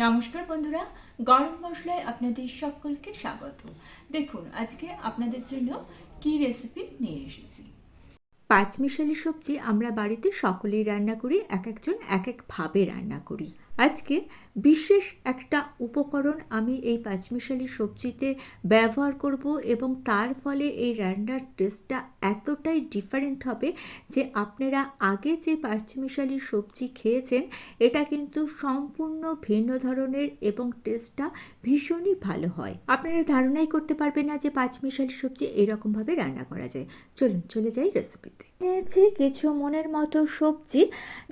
নমস্কার বন্ধুরা, গরম মশলায় আপনাদের সকলকে স্বাগত। দেখুন, আজকে আপনাদের জন্য কি রেসিপি নিয়ে এসেছি। পাঁচমিশালি সবজি আমরা বাড়িতে সকলেই রান্না করি, এক একজন এক একভাবে রান্না করি। আজকে বিশেষ একটা উপকরণ আমি এই পাঁচমিশালি সবজিতে ব্যবহার করব এবং তার ফলে এই রান্নার টেস্টটা এতটাই ডিফারেন্ট হবে যে আপনারা আগে যে পাঁচমিশালি সবজি খেয়েছেন, এটা কিন্তু সম্পূর্ণ ভিন্ন ধরনের এবং টেস্টটা ভীষণই ভালো হয়। আপনারা ধারণাই করতে পারবেন না যে পাঁচমিশালি সবজি এরকমভাবে রান্না করা যায়। চলুন, চলে যাই রেসিপিতে নিয়েছি কিছু মনের মতো সবজি।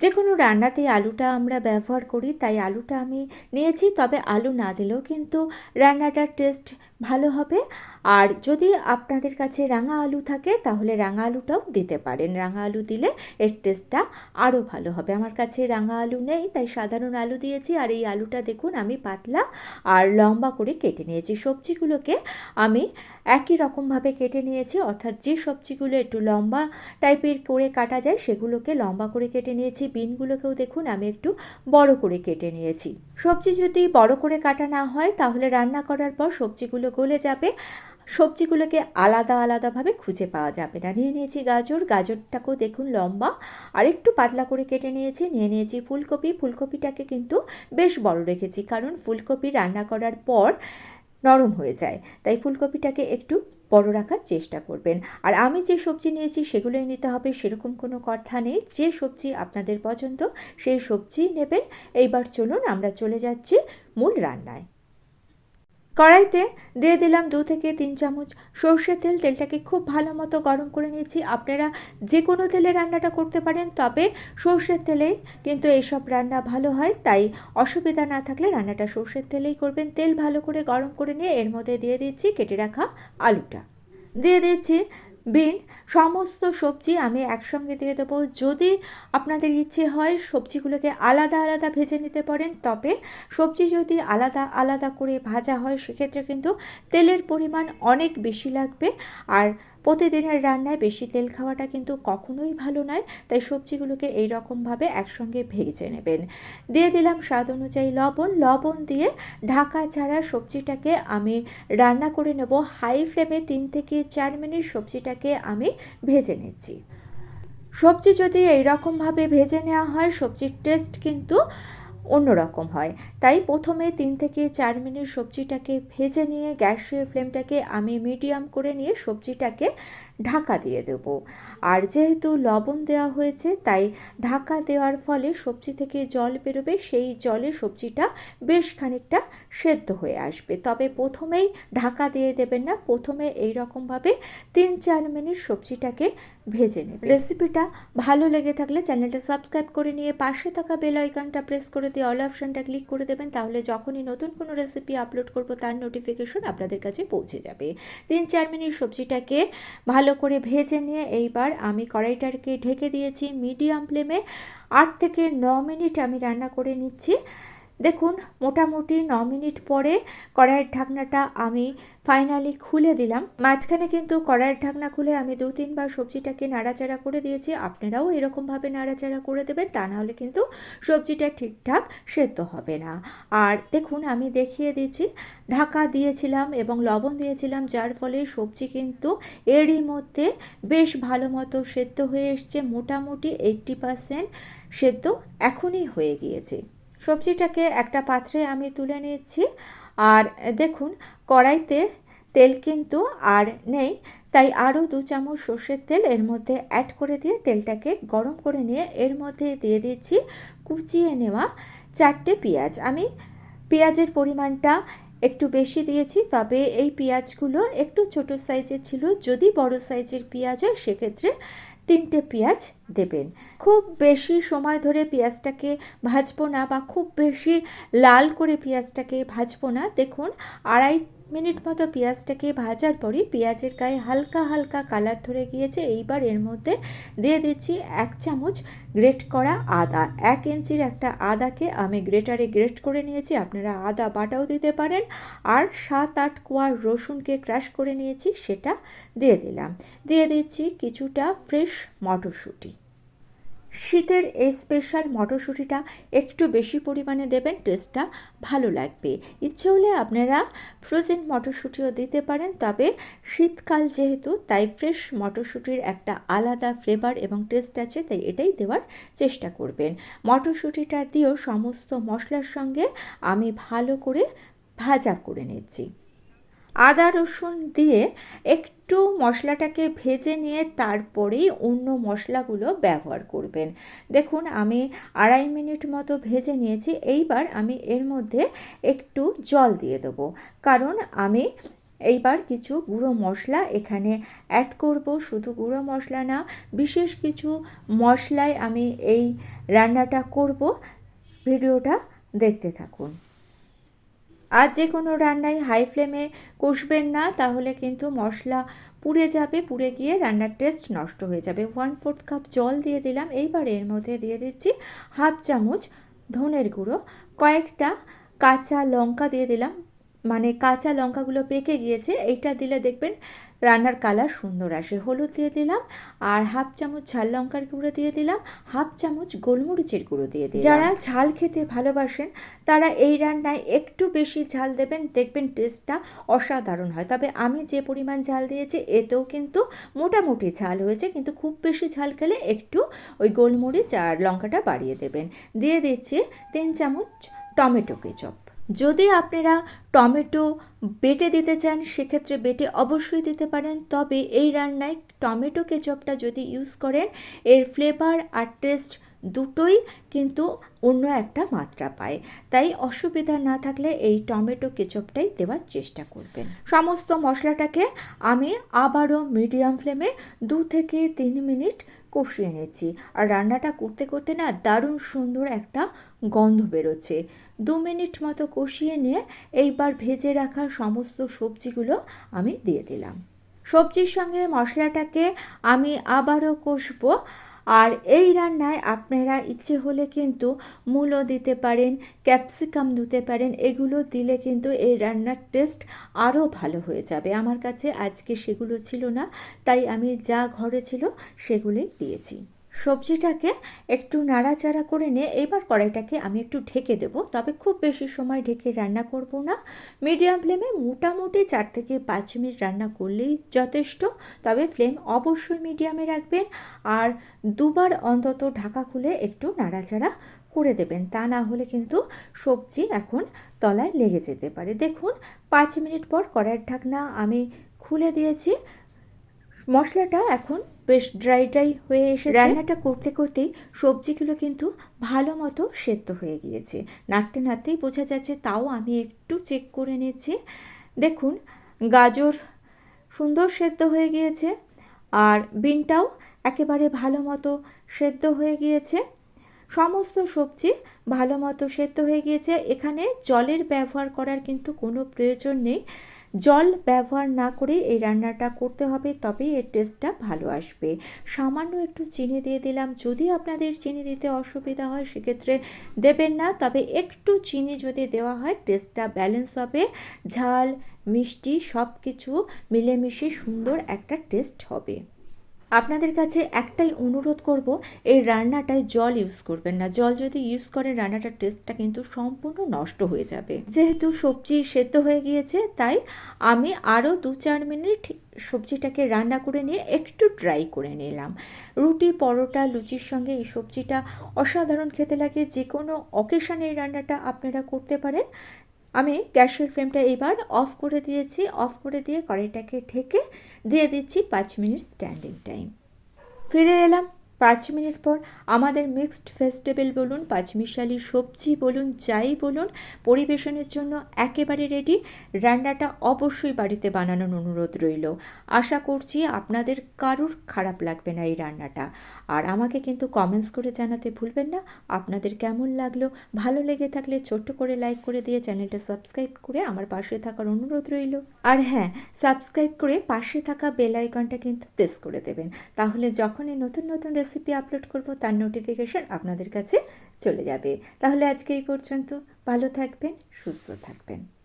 যে কোনো রান্নাতেই আলুটা আমরা ব্যবহার করি, তাই আলুটা আমি নিয়েছি। তবে আলু না দিলেও কিন্তু রান্নাটার টেস্ট ভালো হবে। আর যদি আপনাদের কাছে রাঙা আলু থাকে, তাহলে রাঙা আলুটাও দিতে পারেন। রাঙা আলু দিলে এর টেস্টটা আরও ভালো হবে। আমার কাছে রাঙা আলু নেই, তাই সাধারণ আলু দিয়েছি। আর এই আলুটা দেখুন, আমি পাতলা আর লম্বা করে কেটে নিয়েছি। সবজিগুলোকে আমি একই রকমভাবে কেটে নিয়েছি, অর্থাৎ যে সবজিগুলো একটু লম্বা টাইপের করে কাটা যায়, সেগুলোকে লম্বা করে কেটে নিয়েছি। বিনগুলোকেও দেখুন, আমি একটু বড় করে কেটে নিয়েছি। সবজি যদি বড় করে কাটা না হয়, তাহলে রান্না করার পর সবজিগুলো গলে যাবে। সবজিগুলোকে আলাদা আলাদাভাবে খুঁজে পাওয়া যাবে না। নিয়ে নিয়েছি গাজর, গাজরটাকেও দেখুন লম্বা। আর একটু পাতলা করে কেটে নিয়েছি। নিয়ে নিয়েছি ফুলকপি। ফুলকপিটাকে কিন্তু বেশ বড় রেখেছি কারণ ফুলকপি রান্না করার পর নরম হয়ে যায়। তাই ফুলকপিটাকে একটু বড় রাখার চেষ্টা করবেন। আর আমি যে সবজি নিয়েছি সেগুলোই নিতে হবে, সেরকম কোনো কথা নেই। যে সবজি আপনাদের পছন্দ, সেই সবজি নেবেন। এইবার চলুন আমরা চলে যাচ্ছি মূল রান্নায়। কড়াইতে দিয়ে দিলাম দু থেকে তিন চামচ সর্ষের তেল। তেলটাকে খুব ভালো মতো গরম করে নিয়েছি। আপনারা যে কোনো তেলে রান্নাটা করতে পারেন, তবে সর্ষের তেলেই কিন্তু এইসব রান্না ভালো হয়, তাই অসুবিধা না থাকলে রান্নাটা সর্ষের তেলেই করবেন। তেল ভালো করে গরম করে নিয়ে এর মধ্যে দিয়ে দিচ্ছি কেটে রাখা আলুটা। দিয়ে দিচ্ছি বিন, সমস্ত সবজি আমি একসঙ্গে দিয়ে দেবো। যদি আপনাদের ইচ্ছে হয় সবজিগুলোকে আলাদা আলাদা ভেজে নিতে পারেন, তবে সবজি যদি আলাদা আলাদা করে ভাজা হয়, সেক্ষেত্রে কিন্তু তেলের পরিমাণ অনেক বেশি লাগবে। আর প্রতিদিনের রান্নায় বেশি তেল খাওয়াটা কিন্তু কখনোই ভালো নয়, তাই সবজিগুলোকে এই রকমভাবে একসঙ্গে ভেজে নেবেন। দিয়ে দিলাম স্বাদ অনুযায়ী লবণ। লবণ দিয়ে ঢাকা ছাড়া সবজিটাকে আমি রান্না করে নেব। হাই ফ্লেমে তিন থেকে চার মিনিট সবজিটাকে আমি ভেজে নিচ্ছি। সবজি যদি এই রকমভাবে ভেজে নেওয়া হয়, সবজির টেস্ট কিন্তু অন্যরকম হয়। তাই প্রথমে তিন থেকে চার মিনিট সবজিটাকে ভেজে নিয়ে গ্যাসের ফ্লেমটাকে আমি মিডিয়াম করে নিয়ে সবজিটাকে ঢাকা দিয়ে দেব। আর যেহেতু লবণ দেওয়া হয়েছে, তাই ঢাকা দেওয়ার ফলে সবজি থেকে জল বেরোবে, সেই জলে সবজিটা বেশ খানিকটা সেদ্ধ হয়ে আসবে। তবে প্রথমেই ঢাকা দিয়ে দেবেন না, প্রথমে এই রকমভাবে তিন চার মিনিট সবজিটাকে ভেজে নেবে রেসিপিটা ভালো লেগে থাকলে চ্যানেলটা সাবস্ক্রাইব করে নিয়ে পাশে থাকা বেল আইকনটা প্রেস করে দিয়ে অল অপশানটা ক্লিক করে দেবেন, তাহলে যখনই নতুন কোনো রেসিপি আপলোড করব, তার নোটিফিকেশন আপনাদের কাছে পৌঁছে যাবে। তিন চার মিনিট সবজিটাকে ভালো করে ভেজে নিয়ে এইবার আমি কড়াইটাকে ঢেকে দিয়েছি মিডিয়াম ফ্লেমে। আট থেকে ন মিনিট আমি রান্না করে নিচ্ছি। দেখুন, মোটামুটি ন মিনিট পরে কড়াইয়ের ঢাকনাটা আমি ফাইনালি খুলে দিলাম। মাঝখানে কিন্তু কড়াইয়ের ঢাকনা খুলে আমি দু তিনবার সবজিটাকে নাড়াচাড়া করে দিয়েছি। আপনারাও এরকমভাবে নাড়াচাড়া করে দেবেন, তা নাহলে কিন্তু সবজিটা ঠিকঠাক সেদ্ধ হবে না। আর দেখুন, আমি দেখিয়ে দিচ্ছি, ঢাকা দিয়েছিলাম এবং লবণ দিয়েছিলাম, যার ফলে সবজি কিন্তু এরই মধ্যে বেশ ভালো মতো সেদ্ধ হয়ে এসছে। মোটামুটি এইট্টি পারসেন্ট সেদ্ধ এখনই হয়ে গিয়েছে। সবজিটাকে একটা পাত্রে আমি তুলে নিয়েছি। আর দেখুন, কড়াইতে তেল কিন্তু আর নেই, তাই আরও দু চামচ সর্ষের তেল এর মধ্যে অ্যাড করে দিয়ে তেলটাকে গরম করে নিয়ে এর মধ্যে দিয়ে দিচ্ছি কুচিয়ে নেওয়া চারটে পেঁয়াজ। আমি পেঁয়াজের পরিমাণটা একটু বেশি দিয়েছি, তবে এই পেঁয়াজগুলো একটু ছোট সাইজের ছিল, যদি বড় সাইজের পেঁয়াজ হয়, সেক্ষেত্রে তিনটে পেঁয়াজ দেবেন। খুব বেশি সময় ধরে পেঁয়াজটাকে ভাজবো না বা খুব বেশি লাল করে পেঁয়াজটাকে ভাজবো না। দেখুন, আড়াই মিনিট মতো পেঁয়াজটাকে ভাজার পরই পেঁয়াজের গায়ে হালকা হালকা কালার ধরে গিয়েছে। এইবার এর মধ্যে দিয়ে দিচ্ছি এক চামচ গ্রেট করা আদা। এক ইঞ্চির একটা আদাকে আমি গ্রেটারে গ্রেট করে নিয়েছি। আপনারা আদা বাটাও দিতে পারেন। আর সাত আট কোয়ার রসুনকে ক্রাশ করে নিয়েছি, সেটা দিয়ে দিলাম। দিয়ে দিচ্ছি কিছুটা ফ্রেশ মটরশুঁটি। শীতের এই স্পেশাল মটরশুঁটিটা একটু বেশি পরিমাণে দেবেন টেস্টটা ভালো লাগবে। ইচ্ছে হলে আপনারা ফ্রোজেন মটরশুঁটিও দিতে পারেন, তবে শীতকাল যেহেতু, তাই ফ্রেশ মটরশুঁটির একটা আলাদা ফ্লেভার এবং টেস্ট আছে, তাই এটাই দেওয়ার চেষ্টা করবেন। মটরশুঁটিটা দিয়েও সমস্ত মশলার সঙ্গে আমি ভালো করে ভাজা করে নিচ্ছি। আদা, রসুন দিয়ে একটু মশলাটাকে ভেজে নিয়ে তারপরেই অন্য মশলাগুলো ব্যবহার করবেন। দেখুন, আমি আড়াই মিনিট মতো ভেজে নিয়েছি। এইবার আমি এর মধ্যে একটু জল দিয়ে দেবো। কারণ আমি এইবার কিছু গুঁড়ো মশলা এখানে অ্যাড করব। শুধু গুঁড়ো মশলা না, বিশেষ কিছু মশলায় আমি এই রান্নাটা করব। ভিডিওটা দেখতে থাকুন। আর যে কোনো রান্নায় হাই ফ্লেমে কষবেন না, তাহলে কিন্তু মশলা পুড়ে যাবে, পুড়ে গিয়ে রান্নার টেস্ট নষ্ট হয়ে যাবে। ওয়ান ফোর্থ কাপ জল দিয়ে দিলাম। এইবার এর মধ্যে দিয়ে দিচ্ছি হাফ চামচ ধনের গুঁড়ো, কয়েকটা কাঁচা লঙ্কা দিয়ে দিলাম। মানে কাঁচা লঙ্কাগুলো পেকে গিয়েছে, এইটা দিলে দেখবেন রান্নার কালার সুন্দর আসে, হলুদ দিয়ে দিলাম, আর হাফ চামচ ঝাল লঙ্কার গুঁড়ো দিয়ে দিলাম, হাফ চামচ গোলমরিচের গুঁড়ো দিয়ে দিলাম। যারা ঝাল খেতে ভালোবাসেন, তারা এই রান্নায় একটু বেশি ঝাল দেবেন, দেখবেন টেস্টটা অসাধারণ হয়। তবে আমি যে পরিমাণ ঝাল দিয়েছি, এতেও কিন্তু মোটামুটি ঝাল হয়েছে, কিন্তু খুব বেশি ঝাল খেলে একটু ওই গোলমরিচ আর লঙ্কাটা বাড়িয়ে দেবেন। দিয়ে দিচ্ছি তিন চামচ টমেটো কেচপ। যদি আপনারা টমেটো বেটে দিতে চান, সেক্ষেত্রে বেটে অবশ্যই দিতে পারেন। তবে এই রান্নায় টমেটো কেচপটা যদি ইউজ করেন, এর ফ্লেভার আর টেস্ট দুটোই কিন্তু অন্য একটা মাত্রা পায়। তাই অসুবিধা না থাকলে এই টমেটো কেচপটাই দেওয়ার চেষ্টা করবেন। সমস্ত মশলাটাকে আমি আবারও মিডিয়াম ফ্লেমে দু থেকে তিন মিনিট কষিয়ে এনেছি আর রান্নাটা করতে করতে না দারুণ সুন্দর একটা গন্ধ বেরোচ্ছে। দু মিনিট মতো কষিয়ে নিয়ে এইবার ভেজে রাখা সমস্ত সবজিগুলো আমি দিয়ে দিলাম। সবজির সঙ্গে মশলাটাকে আমি আবারও কষবো। আর এই রান্নায় আপনারা ইচ্ছে হলে কিন্তু মূলো দিতে পারেন, ক্যাপসিকাম দিতে পারেন, এগুলো দিলে কিন্তু এই রান্নার টেস্ট আরও ভালো হয়ে যাবে। আমার কাছে আজকে সেগুলো ছিল না, তাই আমি যা ঘরে ছিল সেগুলোই দিয়েছি। সবজিটাকে একটু নাড়াচাড়া করে নিয়ে এবার কড়াইটাকে আমি একটু ঢেকে দেব। তবে খুব বেশি সময় ঢেকে রান্না করব না। মিডিয়াম ফ্লেমে মোটামুটি চার থেকে পাঁচ মিনিট রান্না করলেই যথেষ্ট। তবে ফ্লেম অবশ্যই মিডিয়ামে রাখবেন আর দুবার অন্তত ঢাকা খুলে একটু নাড়াচাড়া করে দেবেন। তা না হলে কিন্তু সবজি এখন তলায় লেগে যেতে পারে। দেখুন, পাঁচ মিনিট পর কড়াইয়ের ঢাকনা আমি খুলে দিয়েছি। মশলাটা এখন বেশ ড্রাই ড্রাই হয়ে এসে রান্নাটা করতে করতেই সবজিগুলো কিন্তু ভালো মতো সেদ্ধ হয়ে গিয়েছে। নাড়তে নাড়তেই বোঝা যাচ্ছে তাও আমি একটু চেক করে নিয়েছি দেখুন, গাজর সুন্দর সেদ্ধ হয়ে গিয়েছে আর বিনটাও একেবারে ভালো মতো সেদ্ধ হয়ে গিয়েছে। সমস্ত সবজি ভালো মতো সেদ্ধ হয়ে গিয়েছে। এখানে জলের ব্যবহার করার কিন্তু কোনো প্রয়োজন নেই। জল ব্যবহার না করে এই রান্নাটা করতে হবে, তবেই এর টেস্টটা ভালো আসবে। সামান্য একটু চিনি দিয়ে দিলাম। যদি আপনাদের চিনি দিতে অসুবিধা হয়, সেক্ষেত্রে দেবেন না। তবে একটু চিনি যদি দেওয়া হয় টেস্টটা ব্যালেন্স হবে। ঝাল, মিষ্টি সব কিছু মিলেমিশে সুন্দর একটা টেস্ট হবে। আপনাদের কাছে একটাই অনুরোধ করব, এই রান্নাটায় জল ইউজ করবেন না। জল যদি ইউজ করেন, রান্নাটার টেস্টটা কিন্তু সম্পূর্ণ নষ্ট হয়ে যাবে। যেহেতু সবজি সেদ্ধ হয়ে গিয়েছে, তাই আমি আরও দু চার মিনিট সবজিটাকে রান্না করে নিয়ে একটু ড্রাই করে নিলাম। রুটি, পরোটা, লুচির সঙ্গে এই সবজিটা অসাধারণ খেতে লাগে। যে কোনো অকেশানে এই রান্নাটা আপনারা করতে পারেন। আমি গ্যাসের ফ্লেমটা এবার অফ করে দিয়েছি, অফ করে দিয়ে কড়াইটাকে ঢেকে দিয়ে দিচ্ছি পাঁচ মিনিট স্ট্যান্ডিং টাইম। ফিরে এলাম। পাঁচ মিনিট পর আমাদের মিক্সড ভেজিটেবল বলুন, পাঁচমিশালি সবজি বলুন, যাই বলুন, পরিবেশনের জন্য একেবারে রেডি রান্নাটা অবশ্যই বাড়িতে বানানোর অনুরোধ রইল। আশা করছি আপনাদের কারুর খারাপ লাগবে না এই রান্নাটা। আর আমাকে কিন্তু কমেন্টস করে জানাতে ভুলবেন না। আপনাদের কেমন লাগল? ভালো লেগে থাকলে ছোট্ট করে লাইক করে দিয়ে চ্যানেলটা সাবস্ক্রাইব করে আমার পাশে থাকার অনুরোধ রইল। আর হ্যাঁ সাবস্ক্রাইব করে পাশে থাকা বেল আইকনটা কিন্তু প্রেস করে দেবেন। তাহলে যখনই নতুন নতুন রেসিপি আপলোড করব, তার নোটিফিকেশান আপনাদের কাছে চলে যাবে। তাহলে আজকে এই পর্যন্ত। ভালো থাকবেন, সুস্থ থাকবেন।